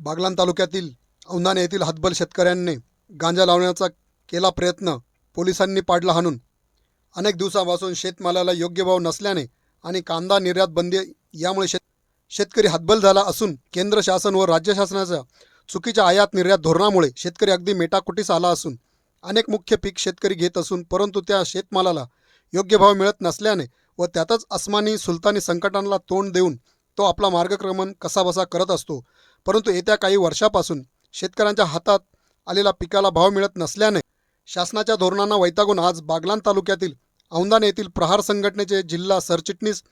बागलान तालुक्यातील औंधाणे येथील हातबल शेतकऱ्यांनी गांजा लावण्याचा केला प्रयत्न पोलिसांनी पाडला हाणून. अनेक दिवसापासून शेतमालाला योग्य भाव नसल्याने आणि कांदा निर्यात बंदी यामुळे शेत शेतकरी हातबल झाला असून केंद्र शासन व राज्य शासनाच्या चुकीच्या आयात निर्यात धोरणामुळे शेतकरी अगदी मेटाकुटीस आला असून अनेक मुख्य पीक शेतकरी घेत असून परंतु त्या शेतमालाला योग्य भाव मिळत नसल्याने व त्यातच अस्मानी सुलतानी संकटांना तोंड देऊन तो आपला मार्गक्रमण कसाबसा करत असतो. परंतु येत्या काही वर्षापासून शेतकऱ्यांच्या हातात आलेला पिकाला भाव मिळत नसल्याने शासनाच्या धोरणांना वैतागून आज बागलाण तालुक्यातील औंदाने येथील प्रहार संघटनेचे जिल्हा सरचिटणीस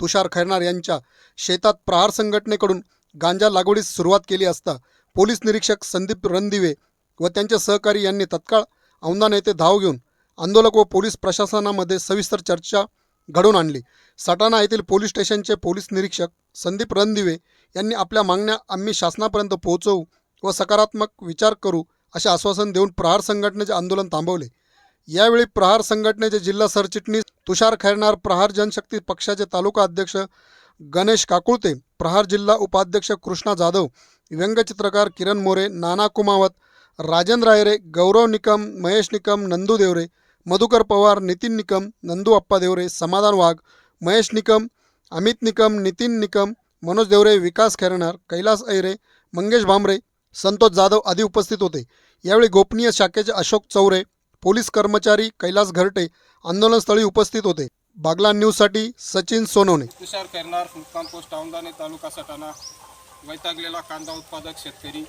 तुषार खैरनार यांच्या शेतात प्रहार संघटनेकडून गांजा लागवडीस सुरुवात केली असता पोलीस निरीक्षक संदीप रणदिवे व त्यांचे सहकारी यांनी तत्काळ औंदाने येथे धाव घेऊन आंदोलक व पोलीस प्रशासनामध्ये सविस्तर चर्चा घडवून आणली. सटाणा येथील पोलीस स्टेशनचे पोलीस निरीक्षक संदीप रणदिवे यांनी आपल्या मागण्या आम्ही शासनापर्यंत पोहोचवू व सकारात्मक विचार करू असे आश्वासन देऊन प्रहार संघटनेचे आंदोलन थांबवले. यावेळी प्रहार संघटनेचे जिल्हा सरचिटणीस तुषार खैरनार प्रहार जनशक्ती पक्षाचे तालुका अध्यक्ष गणेश काकुळते प्रहार जिल्हा उपाध्यक्ष कृष्णा जाधव व्यंगचित्रकार किरण मोरे नाना कुमावत राजेंद्र आयरे गौरव निकम महेश निकम नंदू देवरे मधुकर पवार नितीन निकम नंदू अप्पा देवरे समाधान वाघ महेश निकम अमित निकम नितीन निकम मनोज देवरे विकास खैरणार कैलास ऐरे मंगेश भांबरे संतोष जाधव आदी उपस्थित होते. यावेळी गोपनीय शाखेचे अशोक चौरे पोलीस कर्मचारी कैलास घरटे आंदोलनस्थळी उपस्थित होते. बागला न्यूजसाठी सचिन सोनवणे. तुषार खैरणार मुक्काम पोस्ट औंदाने तालुका सटाणा वैतागलेला कांदा उत्पादक शेतकरी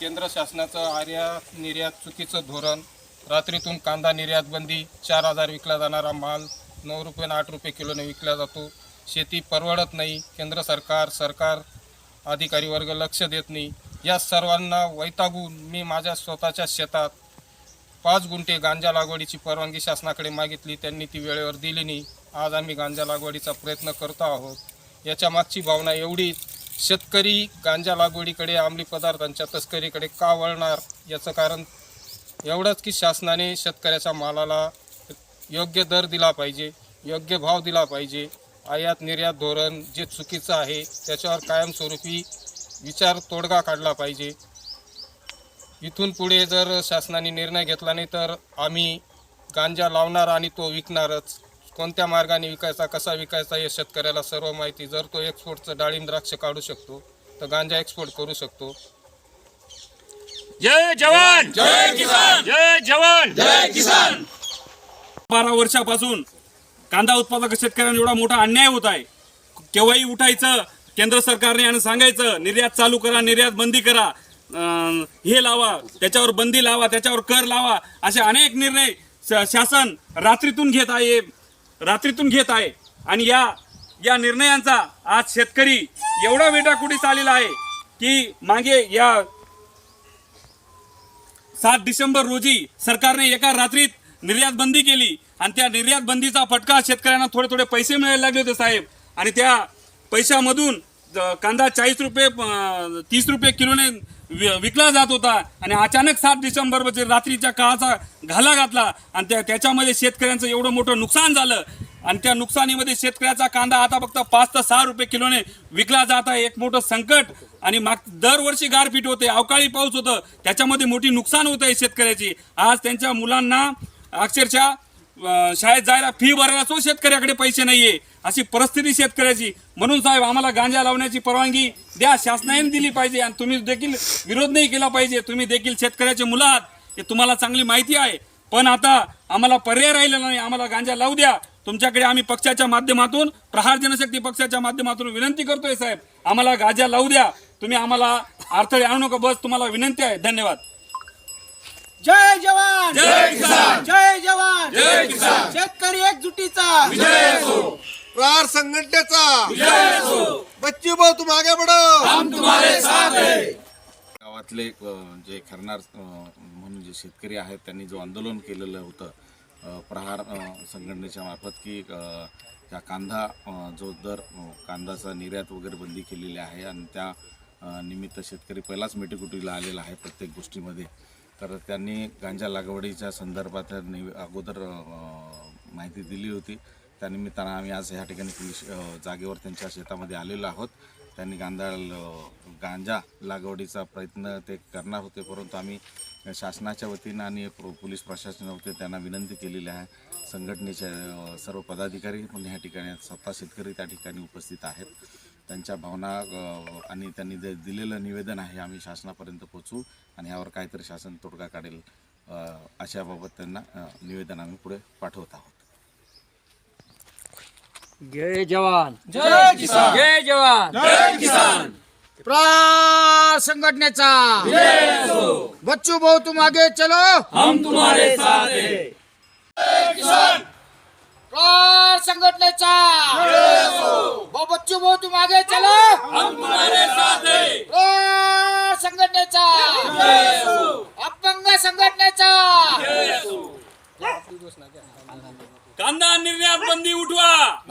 केंद्र शासनाचं आर्या निर्यात चुकीचं धोरण रात्रीतून कांदा निर्यात बंदी चार हजार विकला जाणारा माल नऊ रुपये आणि आठ रुपये किलोने विकला जातो. शेती परवडत नाही. केंद्र सरकार सरकार अधिकारी वर्ग लक्ष देत नाही. या सर्वांना वैतागून मी माझ्या स्वतःच्या शेतात पाच गुंठे गांजा लागवडीची परवानगी शासनाकडे मागितली. त्यांनी ती वेळेवर दिली नाही. आज आम्ही गांजा लागवडीचा प्रयत्न करतो आहोत. याच्या मागची भावना एवढीच शेतकरी गांजा लागवडीकडे अंमली पदार्थांच्या तस्करीकडे का वळणार? याचं कारण एवढंच की शासनाने शेतकऱ्याच्या मालाला योग्य दर दिला पाहिजे योग्य भाव दिला पाहिजे. आयात निर्यात धोरण जे चुकीचं आहे त्याच्यावर कायमस्वरूपी विचार तोडगा काढला पाहिजे. इथून पुढे जर शासनाने निर्णय घेतला नाही तर आम्ही गांजा लावणार आणि तो विकणारच. कोणत्या मार्गाने विकायचा कसा विकायचा हे शेतकऱ्याला सर्व माहिती. जर तो एक्सपोर्टचं डाळिंब द्राक्ष काढू शकतो तर गांजा एक्सपोर्ट करू शकतो. जय जवान! जय किसान! जय जवान! जय किसान! बारा वर्षापासून कांदा उत्पादक शेतकऱ्यांना एवढा मोठा अन्याय होत आहे. केव्हाही उठायचं केंद्र सरकारने आणि सांगायचं निर्यात चालू करा निर्यात बंदी करा अं, हे लावा त्याच्यावर बंदी लावा त्याच्यावर कर लावा असे अनेक निर्णय शासन रात्रीतून घेत आहे रात्रीतून घेत आहे. आणि या या निर्णयांचा आज शेतकरी एवढा वेटाकुटीस आलेला आहे की मागे या सात डिसेंबर रोजी सरकारने एका रात्रीत निर्यात बंदी केली. आणि त्या निर्यात बंदीचा फटका शेतकऱ्यांना थोडे थोडे पैसे मिळायला लागले होते साहेब. आणि त्या पैशामधून कांदा चाळीस रुपये तीस रुपये किलोने विकला जात होता. आणि अचानक सात डिसेंबर रात्रीच्या काळाचा घाला घातला. आणि त्या त्याच्यामध्ये शेतकऱ्यांचं एवढं मोठं नुकसान झालं. आणि त्या नुकसानीमध्ये शेतकऱ्याचा कांदा आता फक्त पाच ते सहा रुपये किलोने विकला जात आहे. एक मोठं संकट. आणि माग दरवर्षी गारपीट होते. अवकाळी पाऊस होतं. त्याच्यामध्ये मोठी नुकसान होत आहे शेतकऱ्याची. आज त्यांच्या मुलांना अक्षरशः शाळेत जायला फी भरायला तो शेतकऱ्याकडे पैसे नाहीये. अशी परिस्थिती शेतकऱ्याची. म्हणून साहेब आम्हाला गांजा लावण्याची परवानगी द्या. शासनाने दिली पाहिजे आणि तुम्ही देखील विरोध नाही केला पाहिजे. तुम्ही देखील शेतकऱ्याचे मुलं आहात. हे तुम्हाला चांगली माहिती आहे. पण आता आम्हाला पर्याय राहिला नाही. आम्हाला गांजा लावू द्या. तुमच्याकडे आम्ही पक्षाच्या माध्यमातून प्रहार जनशक्ती पक्षाच्या माध्यमातून विनंती करतोय साहेब. आम्हाला गांजा लावू द्या. तुम्ही आम्हाला अडथळे आणू नका. बस तुम्हाला विनंती आहे. धन्यवाद. जय जवान! जय किसान! जय जवान! जय किसान! शेतकरी एकजुटीचा! प्रहार संघटनेचा! बच्चू भाऊ तुम आगे बढ़ो गावातले अ, जे खरनार अ, म्हणून जे शेतकरी आहेत त्यांनी जो आंदोलन केलेलं होतं प्रहार संघटनेच्या मार्फत की त्या कांदा जो दर कांद्याचा कांदाचा निर्यात वगैरे बंदी केलेली आहे आणि त्या निमित्त शेतकरी पहिलाच मिटीकुटीला आलेला आहे प्रत्येक गोष्टीमध्ये. तर त्यांनी गांजा लागवडीच्या संदर्भात नि- अगोदर माहिती दिली होती. त्यानिमित्तानं आम्ही आज ह्या ठिकाणी पोलीस जागेवर त्यांच्या शेतामध्ये आलेलो आहोत. त्यांनी गांजा गांजा लागवडीचा प्रयत्न ते करणार होते परंतु आम्ही शासनाच्या वतीनं आणि पो- पोलीस प्रशासना वतीने त्यांना विनंती केलेली आहे. संघटनेचे सर्व पदाधिकारी पण ह्या ठिकाणी स्वतः शेतकरी त्या ठिकाणी उपस्थित आहेत. त्यांच्या भावना आणि त्यांनी दे दिलेलं निवेदन आहे आम्ही शासनापर्यंत पोचवू आणि यावर काहीतरी शासन तोडगा काढेल अशाबाबत त्यांना निवेदन आम्ही पुढे पाठवत आहोत. जय जवान। जय किसान। जय जवान। जय किसान। प्रार संघटनेचा बच्चू भाऊ तुम आगे चलो। हम तुम्हारे साथ किसान। संघटनेचा भाऊ बच्चू भाऊ तुम आगे चलो। हम तुम्हारे साथ संघटनेचा हो। अपंग संघटनेचा। કાંદા નિર્યાત બંધી ઉઠવા.